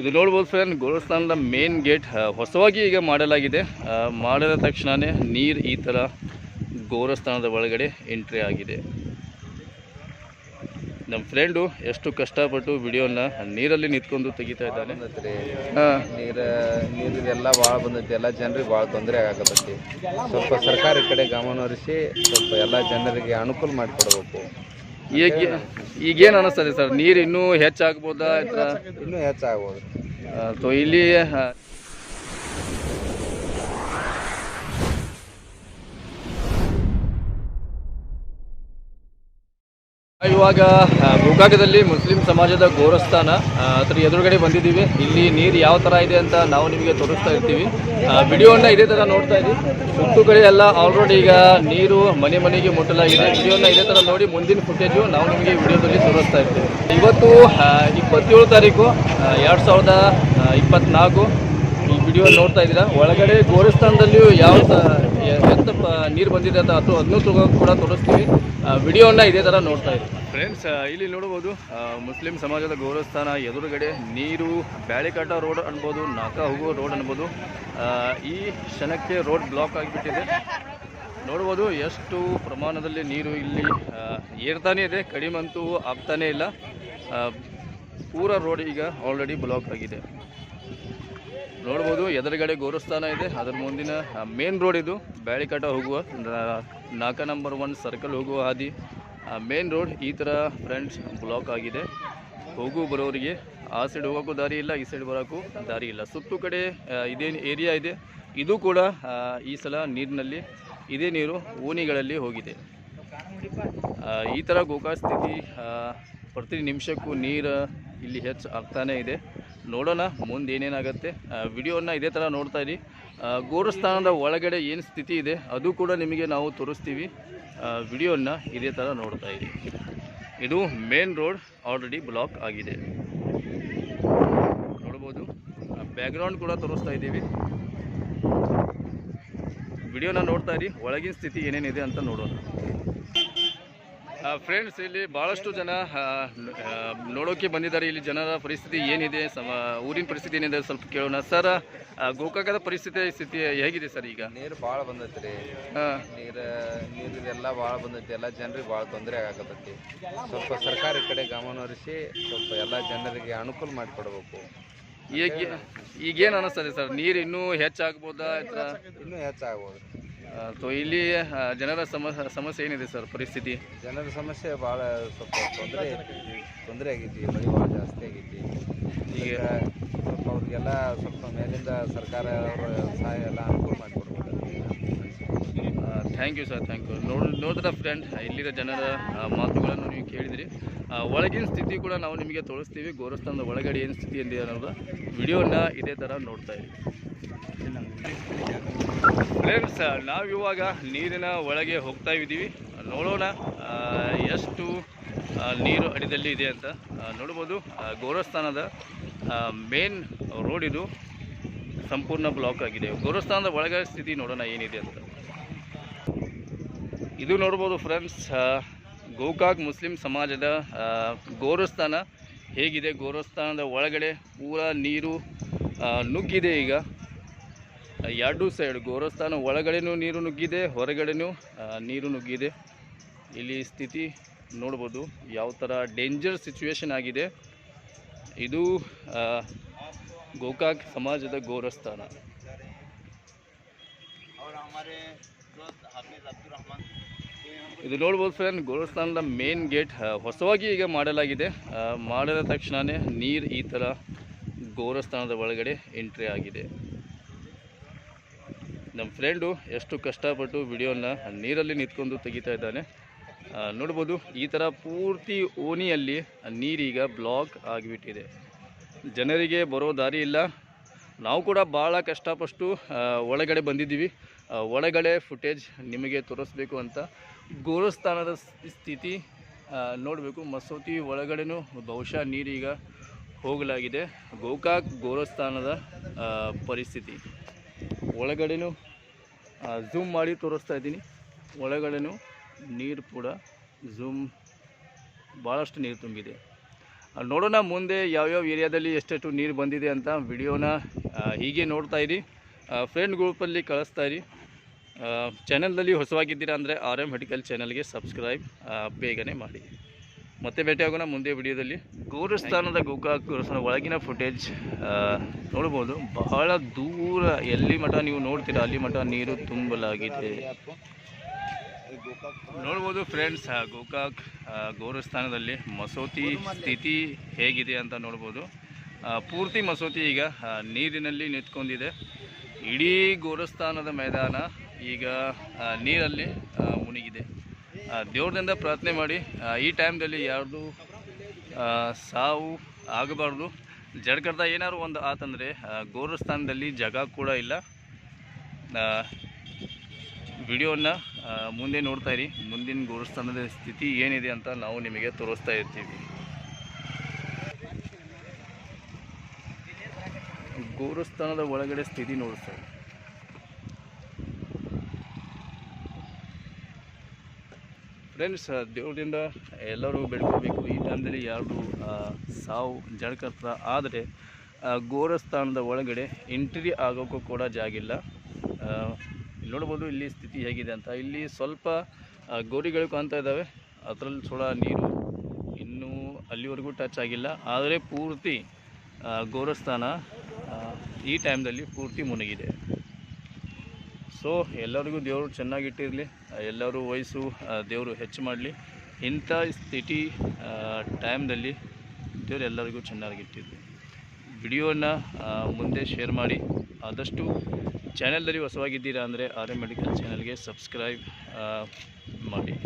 ಇದು ನೋಡ್ಬೋದು ಫ್ರೆಂಡ್ ಗೋರಸ್ಥಾನದ ಮೇನ್ ಗೇಟ್ ಹೊಸವಾಗಿ ಈಗ ಮಾಡಲಾಗಿದೆ. ಮಾಡಿದ ತಕ್ಷಣವೇ ನೀರು ಈ ಥರ ಗೋರಸ್ಥಾನದ ಒಳಗಡೆ ಎಂಟ್ರಿ ಆಗಿದೆ. ನಮ್ಮ ಫ್ರೆಂಡು ಎಷ್ಟು ಕಷ್ಟಪಟ್ಟು ವಿಡಿಯೋನ ನೀರಲ್ಲಿ ನಿಂತ್ಕೊಂಡು ತೆಗಿತಾ ಇದ್ದಾನೆ. ನೀರು ಹಾಂ. ನೀರ ನೀರಿದೆಲ್ಲ ಭಾಳ ಬಂದೈತಿ. ಎಲ್ಲ ಜನರಿಗೆ ಭಾಳ ತೊಂದರೆ ಆಗಕತ್ತೈತಿ. ಸ್ವಲ್ಪ ಸರ್ಕಾರ ಕಡೆ ಗಮನ ಹರಿಸಿ ಸ್ವಲ್ಪ ಎಲ್ಲ ಜನರಿಗೆ ಅನುಕೂಲ ಮಾಡಿಕೊಡ್ಬೇಕು. ಈಗ ಈಗೇನು ಅನಿಸ್ತದೆ ಸರ್? ನೀರು ಇನ್ನೂ ಹೆಚ್ಚಾಗ್ಬೋದಾ? ಇನ್ನೂ ಹೆಚ್ಚಾಗ್ಬೋದು. ಸೊ ಇಲ್ಲಿ ಇವಾಗ ಗೋಕಾಕದಲ್ಲಿ ಮುಸ್ಲಿಂ ಸಮಾಜದ ಗೋರಸ್ಥಾನ ಅದರ ಎದುರುಗಡೆ ಬಂದಿದ್ದೀವಿ. ಇಲ್ಲಿ ನೀರು ಯಾವ ಥರ ಇದೆ ಅಂತ ನಾವು ನಿಮಗೆ ತೋರಿಸ್ತಾ ಇರ್ತೀವಿ. ವಿಡಿಯೋನ ಇದೇ ಥರ ನೋಡ್ತಾ ಇದ್ದೀವಿ ಸುತ್ತು ಕಡೆ ಎಲ್ಲ ಆಲ್ರೆಡಿ ಈಗ ನೀರು ಮನೆ ಮನೆಗೆ ಮುಟ್ಟಲಾಗಿದೆ. ವಿಡಿಯೋನ ಇದೇ ಥರ ನೋಡಿ ಮುಂದಿನ ಫುಟೇಜು ನಾವು ನಿಮಗೆ ವಿಡಿಯೋದಲ್ಲಿ ತೋರಿಸ್ತಾ ಇರ್ತೀವಿ. ಇವತ್ತು ಇಪ್ಪತ್ತೇಳು ತಾರೀಕು ಎರಡು ಸಾವಿರದ ಇಪ್ಪತ್ತ್ನಾಲ್ಕು ಈ ವಿಡಿಯೋ ನೋಡ್ತಾ ಇದ್ದೀರಾ? ಒಳಗಡೆ ಗೋರಸ್ಥಾನದಲ್ಲಿಯೂ ಯಾವ ನೀರು ಬಂದಿದೆ ಅಂತ ಅದನ್ನು ತಗೋ- ಕೂಡ ತೋರಿಸ್ತೀವಿ. ವಿಡಿಯೋನ ಇದೇ ಥರ ನೋಡ್ತಾ ಇದ್ದೀವಿ ಫ್ರೆಂಡ್ಸ್ ಇಲ್ಲಿ ನೋಡ್ಬೋದು ಆ, ಮುಸ್ಲಿಂ ಸಮಾಜದ ಗೌರವಸ್ಥಾನ ಎದುರುಗಡೆ ನೀರು ಬ್ಯಾಳಿಕಾಟ ರೋಡ್ ಅನ್ಬೋದು ನಾಕ ಹೋಗೋ ರೋಡ್ ಅನ್ಬೋದು. ಈ ಕ್ಷಣಕ್ಕೆ ರೋಡ್ ಬ್ಲಾಕ್ ಆಗಿಬಿಟ್ಟಿದೆ. ನೋಡ್ಬೋದು ಎಷ್ಟು ಪ್ರಮಾಣದಲ್ಲಿ ನೀರು ಇಲ್ಲಿ ಏರ್ತಾನೇ ಇದೆ. ಕಡಿಮೆ ಅಂತೂ ಆಗ್ತಾನೇ ಇಲ್ಲ. ಪೂರ ರೋಡ್ ಈಗ ಆಲ್ರೆಡಿ ಬ್ಲಾಕ್ ಆಗಿದೆ. ನೋಡ್ಬೋದು, ಎದುರುಗಡೆ ಗೋರಸ್ಥಾನ ಇದೆ. ಅದರ ಮುಂದಿನ ಮೇನ್ ರೋಡ್ ಇದು ಬ್ಯಾಳಿಕಾಟ ಹೋಗುವ ನಾಲ್ಕ ನಂಬರ್ ಒನ್ ಸರ್ಕಲ್ ಹೋಗುವ ಹಾದಿ. ಮೇನ್ ರೋಡ್ ಈ ಥರ ಫ್ರೆಂಡ್ಸ್ ಬ್ಲಾಕ್ ಆಗಿದೆ. ಹೋಗು ಬರೋರಿಗೆ, ಆ ಸೈಡ್ ಹೋಗೋಕ್ಕೂ ದಾರಿ ಇಲ್ಲ, ಈ ಸೈಡ್ ಬರೋಕ್ಕೂ ದಾರಿ ಇಲ್ಲ. ಸುತ್ತು ಕಡೆ ಇದೇನು ಏರಿಯಾ ಇದೆ. ಇದು ಕೂಡ ಈ ಸಲ ನೀರಿನಲ್ಲಿ, ಇದೇ ನೀರು ಓಣಿಗಳಲ್ಲಿ ಹೋಗಿದೆ. ಈ ಥರ ಗೋಕಾಕ್ ಸ್ಥಿತಿ ಪ್ರತಿ ನಿಮಿಷಕ್ಕೂ ನೀರು ಇಲ್ಲಿ ಹೆಚ್ಚು ಆಗ್ತಾನೇ ಇದೆ. ನೋಡೋಣ, ಮುಂದೆ ಏನೇನಾಗುತ್ತೆ. ವಿಡಿಯೋನ ಇದೇ ಥರ ನೋಡ್ತಾ ಇರಿ. ಗೋರಸ್ಥಾನದ ಒಳಗಡೆ ಏನು ಸ್ಥಿತಿ ಇದೆ, ಅದು ಕೂಡ ನಿಮಗೆ ನಾವು ತೋರಿಸ್ತೀವಿ. ವಿಡಿಯೋನ ಇದೇ ಥರ ನೋಡ್ತಾ ಇರಿ. ಇದು ಮೇನ್ ರೋಡ್ ಆಲ್ರೆಡಿ ಬ್ಲಾಕ್ ಆಗಿದೆ. ನೋಡ್ಬೋದು. ಬ್ಯಾಕ್ಗ್ರೌಂಡ್ ಕೂಡ ತೋರಿಸ್ತಾ ಇದ್ದೀವಿ. ವಿಡಿಯೋನ ನೋಡ್ತಾ ಇರಿ, ಒಳಗಿನ ಸ್ಥಿತಿ ಏನೇನಿದೆ ಅಂತ ನೋಡೋಣ. ಫ್ರೆಂಡ್ಸ್ ಇಲ್ಲಿ ಭಾಳಷ್ಟು ಜನ ನೋಡೋಕೆ ಬಂದಿದ್ದಾರೆ. ಇಲ್ಲಿ ಜನರ ಪರಿಸ್ಥಿತಿ ಏನಿದೆ? ಸಮ ಊರಿನ ಪರಿಸ್ಥಿತಿ ಏನಿದೆ ಸ್ವಲ್ಪ ಕೇಳೋಣ. ಸರ್ ಗೋಕಾಕದ ಪರಿಸ್ಥಿತಿ ಸ್ಥಿತಿ ಹೇಗಿದೆ ಸರ್ ಈಗ? ನೀರು ಭಾಳ ಬಂದೈತೆ ರೀ. ನೀರು ನೀರಿದೆಲ್ಲ ಭಾಳ ಬಂದೈತಿ. ಎಲ್ಲ ಜನರಿಗೆ ಭಾಳ ತೊಂದರೆ ಆಗಕತ್ತೈತಿ. ಸ್ವಲ್ಪ ಸರ್ಕಾರ ಕಡೆ ಗಮನ ಹರಿಸಿ ಸ್ವಲ್ಪ ಎಲ್ಲ ಜನರಿಗೆ ಅನುಕೂಲ ಮಾಡಿಕೊಡ್ಬೇಕು ಈಗ ಈಗೇನು ಅನಿಸ್ತದೆ ಸರ್? ನೀರು ಇನ್ನೂ ಹೆಚ್ಚಾಗ್ಬೋದಾ? ಇನ್ನೂ ಹೆಚ್ಚಾಗ್ಬೋದು. ಸೊ ಇಲ್ಲಿ ಆ, ಜನರ ಸಮ ಸಮಸ್ಯೆ ಏನಿದೆ ಸರ್ ಪರಿಸ್ಥಿತಿ? ಜನರ ಸಮಸ್ಯೆ ಭಾಳ ಸ್ವಲ್ಪ ತೊಂದರೆ ತೊಂದರೆ ಆಗೈತಿ ಮಳೆ ಭಾಳ ಜಾಸ್ತಿ ಆಗೈತಿ ಈಗ ಸ್ವಲ್ಪ ಅವ್ರಿಗೆಲ್ಲ ಸ್ವಲ್ಪ ಮೇಲಿಂದ ಸರ್ಕಾರ ಅವರ ಸಹಾಯ ಎಲ್ಲ ಅನುಕೂಲ ಮಾಡಿಕೊಡ್ಬೇಕು thank you sir thank you ನೋಡಿ ನೋಡಿದ್ರೆ ಫ್ರೆಂಡ್ ಇಲ್ಲಿರ ಜನರ ಆ, ಮಾತುಗಳನ್ನು ನೀವು ಕೇಳಿದಿರಿ. ಆ, ಒಳಗಿನ ಸ್ಥಿತಿ ಕೂಡ ನಾವು ನಿಮಗೆ ತೋರಿಸ್ತೀವಿ. ಗೋರಸ್ಥಾನದ ಒಳಗಡೆ ಏನು ಸ್ಥಿತಿ ಇದೆ ಅನ್ನೋದು. ವಿಡಿಯೋನ ಇದೇ ಥರ ನೋಡ್ತಾ ಇರಿ. ಫ್ರೆಂಡ್ಸ್ ನಾವಿವಾಗ ನೀರಿನ ಒಳಗೆ ಹೋಗ್ತಾ ಇದ್ದೀವಿ. ನೋಡೋಣ ಎಷ್ಟು ನೀರು ಅಡಿದಲ್ಲಿ ಇದೆ ಅಂತ. ನೋಡ್ಬೋದು ಗೋರಸ್ಥಾನದ ಮೇನ್ ರೋಡ್ ಇದು. ಸಂಪೂರ್ಣ ಬ್ಲಾಕ್ ಆಗಿದೆ. ಗೋರಸ್ಥಾನದ ಒಳಗೆ ಸ್ಥಿತಿ ನೋಡೋಣ ಏನಿದೆ ಅಂತ. ಇದು ನೋಡ್ಬೋದು ಫ್ರೆಂಡ್ಸ್ ಗೋಕಾಕ್ ಮುಸ್ಲಿಂ ಸಮಾಜದ ಗೋರಸ್ಥಾನ. ಹೇಗಿದೆ? ಗೋರಸ್ಥಾನದ ಒಳಗಡೆ ಪೂರ ನೀರು ನುಗ್ಗಿದೆ ಈಗ. ಎರಡು ಸೈಡ್ ಗೋರಸ್ಥಾನ ಒಳಗಡೆನೂ ನೀರು ನುಗ್ಗಿದೆ, ಹೊರಗಡೆನೂ ನೀರು ನುಗ್ಗಿದೆ. ಇಲ್ಲಿ ಸ್ಥಿತಿ ನೋಡ್ಬೋದು ಯಾವ ಥರ ಡೇಂಜರ್ ಸಿಚುವೇಶನ್ ಆಗಿದೆ. ಇದು ಗೋಕಾಕ್ ಸಮಾಜದ ಗೋರಸ್ಥಾನ. ಇದು ನೋಡ್ಬೋದು ಫ್ರೆಂಡ್ ಗೋರಸ್ಥಾನದ ಮೇನ್ ಗೇಟ್ ಹೊಸವಾಗಿ ಈಗ ಮಾಡಲಾಗಿದೆ. ಮಾಡಿದ ತಕ್ಷಣವೇ ನೀರು ಈ ಥರ ಗೋರಸ್ಥಾನದ ಒಳಗಡೆ ಎಂಟ್ರಿ ಆಗಿದೆ. ನಮ್ಮ ಫ್ರೆಂಡು ಎಷ್ಟು ಕಷ್ಟಪಟ್ಟು ವಿಡಿಯೋನ ನೀರಲ್ಲಿ ನಿಂತ್ಕೊಂಡು ತೆಗಿತಾ ಇದ್ದಾನೆ. ನೋಡ್ಬೋದು ಈ ಥರ ಪೂರ್ತಿ ಓಣಿಯಲ್ಲಿ ನೀರೀಗ ಬ್ಲಾಕ್ ಆಗಿಬಿಟ್ಟಿದೆ. ಜನರಿಗೆ ಬರೋ ದಾರಿ ಇಲ್ಲ. ನಾವು ಕೂಡ ಭಾಳ ಕಷ್ಟಪಟ್ಟು ಆ, ಒಳಗಡೆ ಬಂದಿದ್ದೀವಿ. ಒಳಗಡೆ ಫುಟೇಜ್ ನಿಮಗೆ ತೋರಿಸ್ಬೇಕು ಅಂತ ಗೋರಸ್ಥಾನದ ಸ್ಥಿತಿ ನೋಡಬೇಕು. ಮಸೂತಿ ಒಳಗಡೆನೂ ಬಹುಶಃ ನೀರೀಗ ಹೋಗಲಾಗಿದೆ. ಗೋಕಾಕ್ ಗೋರಸ್ಥಾನದ ಪರಿಸ್ಥಿತಿ. ಒಳಗಡೆನೂ ಝೂಮ್ ಮಾಡಿ ತೋರಿಸ್ತಾ ಇದ್ದೀನಿ. ಒಳಗಡೆನೂ ನೀರು ಕೂಡ ಝೂಮ್ ಭಾಳಷ್ಟು ನೀರು ತುಂಬಿದೆ. ನೋಡೋಣ ಮುಂದೆ ಯಾವ್ಯಾವ ಏರಿಯಾದಲ್ಲಿ ಎಷ್ಟೆಷ್ಟು ನೀರು ಬಂದಿದೆ ಅಂತ ವಿಡಿಯೋನ ಹೀಗೆ ನೋಡ್ತಾ ಇರಿ. ಫ್ರೆಂಡ್ ಗ್ರೂಪಲ್ಲಿ ಕಳಿಸ್ತಾ ಇರಿ. ಚಾನಲ್ನಲ್ಲಿ ಹೊಸವಾಗಿದ್ದೀರಾ ಅಂದರೆ ಆರ್ ಎಂ ಮೆಡಿಕಲ್ ಚಾನಲ್ಗೆ ಸಬ್ಸ್ಕ್ರೈಬ್ ಬೇಗನೆ ಮಾಡಿ. ಮತ್ತೆ ಭೇಟಿಯಾಗೋಣ ಮುಂದೆ ವಿಡಿಯೋದಲ್ಲಿ. ಗೋರಸ್ಥಾನದ ಗೋಕಾಕ್ ಗೋರಸ್ಥಾನ ಒಳಗಿನ ಫುಟೇಜ್ ನೋಡ್ಬೋದು. ಬಹಳ ದೂರ ಎಲ್ಲಿ ಮಠ ನೀವು ನೋಡ್ತೀರಾ? ಅಲ್ಲಿ ಮಠ ನೀರು ತುಂಬಲಾಗಿದೆ. ನೋಡ್ಬೋದು ಫ್ರೆಂಡ್ಸ್ ಗೋಕಾಕ್ ಗೋರಸ್ಥಾನದಲ್ಲಿ ಮಸೂತಿ ಸ್ಥಿತಿ ಹೇಗಿದೆ ಅಂತ ನೋಡ್ಬೋದು. ಪೂರ್ತಿ ಮಸೂತಿ ಈಗ ನೀರಿನಲ್ಲಿ ನಿಂತ್ಕೊಂಡಿದೆ. ಇಡೀ ಗೋರಸ್ಥಾನದ ಮೈದಾನ ಈಗ ನೀರಲ್ಲಿ ಆ, ದೇವ್ರದಿಂದ ಪ್ರಾರ್ಥನೆ ಮಾಡಿ ಈ ಟೈಮ್ದಲ್ಲಿ ಯಾರ್ದು ಸಾವು ಆಗಬಾರ್ದು. ಜಡ್ಕರ್ದ ಏನಾದ್ರು ಒಂದು ಆತಂದರೆ ಗೋರಸ್ಥಾನದಲ್ಲಿ ಜಾಗ ಕೂಡ ಇಲ್ಲ. ವಿಡಿಯೋನ ಮುಂದೆ ನೋಡ್ತಾ ಇರಿ. ಮುಂದಿನ ಗೋರಸ್ಥಾನದ ಸ್ಥಿತಿ ಏನಿದೆ ಅಂತ ನಾವು ನಿಮಗೆ ತೋರಿಸ್ತಾ ಇರ್ತೀವಿ. ಗೋರಸ್ಥಾನದ ಒಳಗಡೆ ಸ್ಥಿತಿ ನೋಡಿಸ್ತಾ ಇರಿ. ಫ್ರೆಂಡ್ಸ್ ದೇವರಿಂದ ಎಲ್ಲರೂ ಬೆಳ್ಕೋಬೇಕು. ಈ ಟೈಮ್ದಲ್ಲಿ ಯಾರು ಸಾವು ಜಡ್ಕತ್ರ ಆದರೆ ಗೋರಸ್ಥಾನದ ಒಳಗಡೆ ಎಂಟ್ರಿ ಆಗೋಕ್ಕೂ ಕೂಡ ಜಾಗಿಲ್ಲ ನೋಡ್ಬೋದು ಇಲ್ಲಿ ಸ್ಥಿತಿ ಹೇಗಿದೆ ಅಂತ. ಇಲ್ಲಿ ಸ್ವಲ್ಪ ಗೋರಿಗಳು ಕಾಣ್ತಾ ಇದ್ದಾವೆ. ಅದರಲ್ಲಿ ಥೋಡ ನೀರು ಇನ್ನೂ ಅಲ್ಲಿವರೆಗೂ ಟಚ್ ಆಗಿಲ್ಲ. ಆದರೆ ಪೂರ್ತಿ ಗೋರಸ್ಥಾನ ಈ ಟೈಮ್ದಲ್ಲಿ ಪೂರ್ತಿ ಮುಳುಗಿದೆ ಸೊ ಎಲ್ಲರಿಗೂ ದೇವರು ಚೆನ್ನಾಗಿಟ್ಟಿರಲಿ, ಎಲ್ಲರೂ ವಯಸ್ಸು ದೇವರು ಹೆಚ್ಚು ಮಾಡಲಿ. ಇಂಥ ಸ್ಥಿತಿ ಟೈಮ್ದಲ್ಲಿ ದೇವರು ಎಲ್ಲರಿಗೂ ಚೆನ್ನಾಗಿಟ್ಟಿರಲಿ. ವಿಡಿಯೋನ ಮುಂದೆ ಶೇರ್ ಮಾಡಿ. ಆದಷ್ಟು ಚಾನೆಲ್ದಲ್ಲಿ ಹೊಸವಾಗಿದ್ದೀರಾ ಅಂದರೆ ಆರ್ ಎಂ ಮೆಡಿಕಲ್ ಚಾನಲ್ಗೆ ಸಬ್ಸ್ಕ್ರೈಬ್ ಮಾಡಿ.